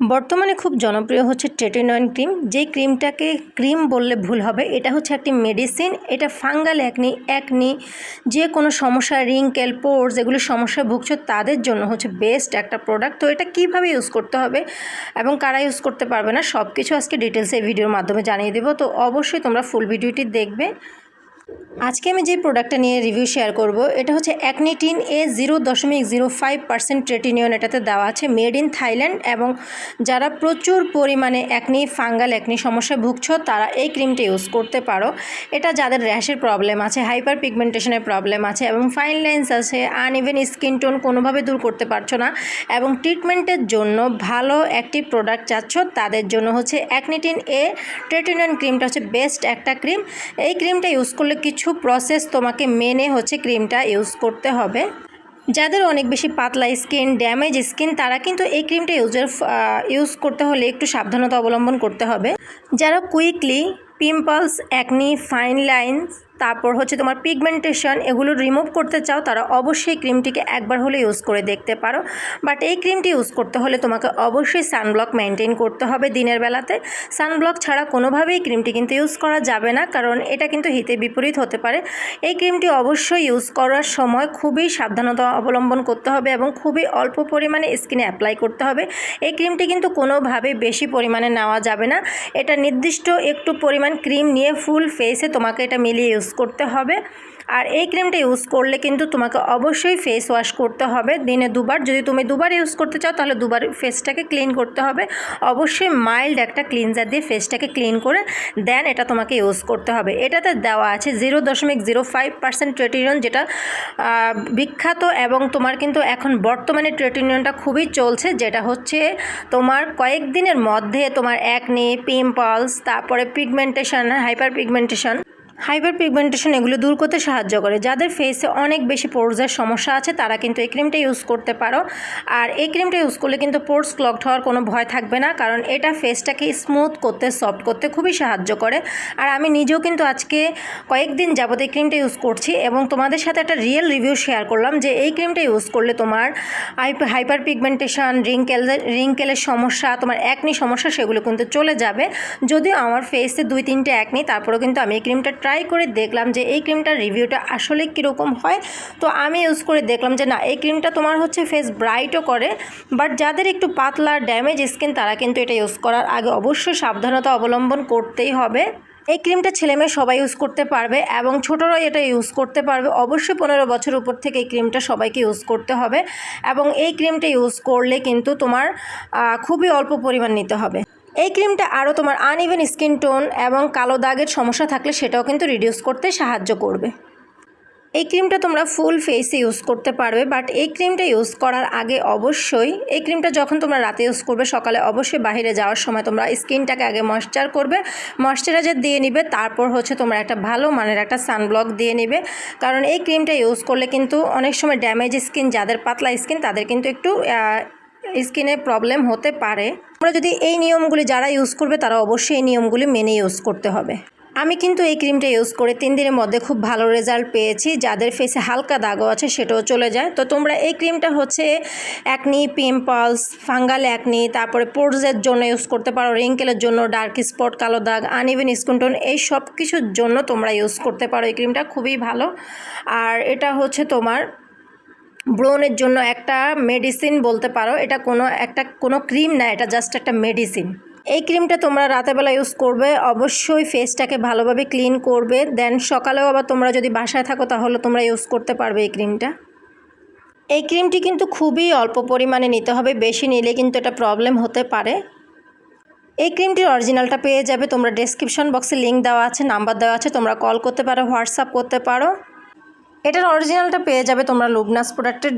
বর্তমানে খুব জনপ্রিয় হচ্ছে ট্রেটিনয়েন ক্রিম। যেই ক্রিমটাকে ক্রিম বললে ভুল হবে, এটা হচ্ছে একটি মেডিসিন। এটা ফাঙ্গাল, একনি একনি, যে কোনো সমস্যা, রিঙ্কেল, পোর্স এগুলি সমস্যায় ভুগছো, তাদের জন্য হচ্ছে বেস্ট একটা প্রোডাক্ট। তো এটা কীভাবে ইউজ করতে হবে এবং কারা ইউজ করতে পারবে না সব কিছু আজকে ডিটেলসে এই ভিডিওর মাধ্যমে জানিয়ে দেবো। তো অবশ্যই তোমরা ফুল ভিডিওটি দেখবে। আজকে আমি যে প্রোডাক্টটা নিয়ে রিভিউ শেয়ার করব, এটা হচ্ছে অ্যাকনিটিন এ জিরো দশমিক জিরো ফাইভ পার্সেন্ট ট্রেটিনিয়ন এটাতে দেওয়া আছে মেড ইন থাইল্যান্ড এবং যারা প্রচুর পরিমাণে একনি ফাঙ্গাল একনি সমস্যায় ভুগছো, তারা এই ক্রিমটা ইউজ করতে পারো। এটা যাদের র্যাশের প্রবলেম আছে হাইপার পিগমেন্টেশনের প্রবলেম আছে এবং ফাইন লাইন্স আছে আনইভেন স্কিন টোন কোনোভাবে দূর করতে পারছ না এবং ট্রিটমেন্টের জন্য ভালো একটি প্রোডাক্ট চাচ্ছ, তাদের জন্য হচ্ছে অ্যাকনিটিন এ ট্রেটিনিয়ন ক্রিমটা হচ্ছে বেস্ট একটা ক্রিম এই ক্রিমটা ইউজ করলে কিছু প্রসেস তোমাকে মেনে হচ্ছে ক্রিমটা ইউজ করতে হবে। যাদের অনেক বেশি পাতলা স্কিন ড্যামেজ স্কিন তারা কিন্তু এই ক্রিমটা ইউজের ইউজ করতে হলে একটু সাবধানতা অবলম্বন করতে হবে। যারা quickly pimples acne fine lines তারপর হচ্ছে তোমার পিগমেন্টেশন এগুলো রিমুভ করতে চাও, তারা অবশ্যই ক্রিমটিকে একবার হলে ইউজ করে দেখতে পারো। বাট এই ক্রিমটি ইউজ করতে হলে তোমাকে অবশ্যই সানব্লক মেনটেন করতে হবে দিনের বেলাতে। সানব্লক ছাড়া কোনোভাবেই ক্রিমটি কিন্তু ইউজ করা যাবে না, কারণ এটা কিন্তু হিতে বিপরীত হতে পারে। এই ক্রিমটি অবশ্যই ইউজ করার সময় খুবই সাবধানতা অবলম্বন করতে হবে এবং খুবই অল্প পরিমাণে স্কিনে অ্যাপ্লাই করতে হবে। এই ক্রিমটি কিন্তু কোনোভাবেই বেশি পরিমাণে নেওয়া যাবে না। এটা নির্দিষ্ট একটু পরিমাণ ক্রিম নিয়ে ফুল ফেসে তোমাকে এটা মিলিয়ে ইউজ করতে হবে। আর এই ক্রিমটা ইউজ করলে কিন্তু তোমাকে অবশ্যই ফেস ওয়াশ করতে হবে। দিনে দুবার, যদি তুমি দুবার ইউজ করতে চাও, তাহলে দুবার ফেসটাকে ক্লিন করতে হবে। অবশ্যই মাইল্ড একটা ক্লিনজার দিয়ে ফেসটাকে ক্লিন করে দেন এটা তোমাকে ইউজ করতে হবে। এটাতে দেওয়া আছে জিরো দশমিক জিরো ফাইভ পার্সেন্ট ট্রেটিনিয়ন যেটা বিখ্যাত এবং তোমার কিন্তু এখন বর্তমানে ট্রেটিনিয়নটা খুবই চলছে, যেটা হচ্ছে তোমার কয়েকদিনের মধ্যে তোমার অ্যাকনি পিম্পলস তারপরে pigmentation hyper pigmentation hyper pigmentation এগুলো দূর করতে সাহায্য করে। যাদের ফেসে অনেক বেশি পোর্সের সমস্যা আছে, তারা কিন্তু এই ক্রিমটা ইউজ করতে পারো। আর এই ক্রিমটা ইউজ করলে কিন্তু পোর্স ক্লগড হওয়ার কোনো ভয় থাকবে না, কারণ এটা ফেসটাকে স্মুথ করতে সফট করতে খুবই সাহায্য করে। আর আমি নিজেও কিন্তু আজকে কয়েকদিন যাবত এই ক্রিমটা ইউজ করছি এবং তোমাদের সাথে একটা রিয়েল রিভিউ শেয়ার করলাম যে এই ক্রিমটা ইউজ করলে তোমার হাইপার পিগমেন্টেশন রিঙ্কেল রিঙ্কেলের সমস্যা, তোমার একনি সমস্যা, সেগুলো কিন্তু চলে যাবে। যদিও আমার ফেসে দুই তিনটে একনি তারপরেও কিন্তু আমি এই ক্রিমটা ট্রাই করে দেখলাম যে এই ক্রিমটার রিভিউটা আসলে কীরকম হয়। তো আমি ইউজ করে দেখলাম যে না, এই ক্রিমটা তোমার হচ্ছে ফেস ব্রাইটও করে বাট যাদের একটু পাতলা ড্যামেজ স্কিন তারা কিন্তু এটা ইউজ করার আগে অবশ্যই সাবধানতা অবলম্বন করতেই হবে। এই ক্রিমটা ছেলেমেয়ে সবাই ইউজ করতে পারবে এবং ছোটরাই এটা ইউজ করতে পারবে। অবশ্যই পনেরো বছর উপর থেকে এই ক্রিমটা সবাইকে ইউজ করতে হবে এবং এই ক্রিমটা ইউজ করলে কিন্তু তোমার খুবই অল্প পরিমাণ নিতে হবে। এই ক্রিমটা আরও তোমার আনইভেন স্কিন টোন এবং কালো দাগের সমস্যা থাকলে সেটাও কিন্তু রিডিউস করতে সাহায্য করবে। এই ক্রিমটা তোমরা ফুল ফেসে ইউজ করতে পারবে বাট এই ক্রিমটা ইউজ করার আগে অবশ্যই, এই ক্রিমটা যখন তোমরা রাতে ইউজ করবে, সকালে অবশ্যই বাইরে যাওয়ার সময় তোমরা স্কিনটাকে আগে ময়শ্চার করবে ময়শ্চারাইজার দিয়ে নিবে, তারপর হচ্ছে তোমরা একটা ভালো মানের একটা সানব্লক দিয়ে নিবে। কারণ এই ক্রিমটা ইউজ করলে কিন্তু অনেক সময় ড্যামেজ স্কিন যাদের পাতলা স্কিন তাদের কিন্তু একটু স্কিনে প্রবলেম হতে পারে। আমরা যদি এই নিয়মগুলি যারা ইউজ করবে, তারা অবশ্যই এই নিয়মগুলি মেনে ইউজ করতে হবে। আমি কিন্তু এই ক্রিমটা ইউজ করে তিন দিনের মধ্যে খুব ভালো রেজাল্ট পেয়েছি। যাদের ফেসে হালকা দাগও আছে, সেটাও চলে যায়। তো তোমরা এই ক্রিমটা হচ্ছে অ্যাকনি পিম্পলস ফাঙ্গাল অ্যাকনি তারপরে পোর্সের জন্য ইউজ করতে পারো রিঙ্কেলের জন্য ডার্ক স্পট কালো দাগ আনইভেন স্কুনটোন এই সব কিছুর জন্য তোমরা ইউজ করতে পারো এই ক্রিমটা খুবই ভালো। আর এটা হচ্ছে তোমার ব্রণের জন্য একটা মেডিসিন বলতে পারো। এটা কোনো একটা, কোনো ক্রিম না, এটা জাস্ট একটা মেডিসিন এই ক্রিমটা তোমরা রাতেবেলা ইউজ করবে, অবশ্যই ফেসটাকে ভালোভাবে ক্লিন করবে। দেন সকালেও আবার তোমরা যদি বাসায় থাকো, তাহলে তোমরা ইউজ করতে পারবে এই ক্রিমটা এই ক্রিমটি কিন্তু খুবই অল্প পরিমাণে নিতে হবে, বেশি নিলে কিন্তু এটা প্রবলেম হতে পারে। এই ক্রিমটির অরিজিনালটা পেয়ে যাবে, তোমরা ডেসক্রিপশন বক্সে লিঙ্ক দেওয়া আছে নাম্বার দেওয়া আছে, তোমরা কল করতে পারো হোয়াটসঅ্যাপ করতে পারো। এটার অরিজিনালটা পেয়ে যাবে তোমরা লুবনাস প্রোডাক্টের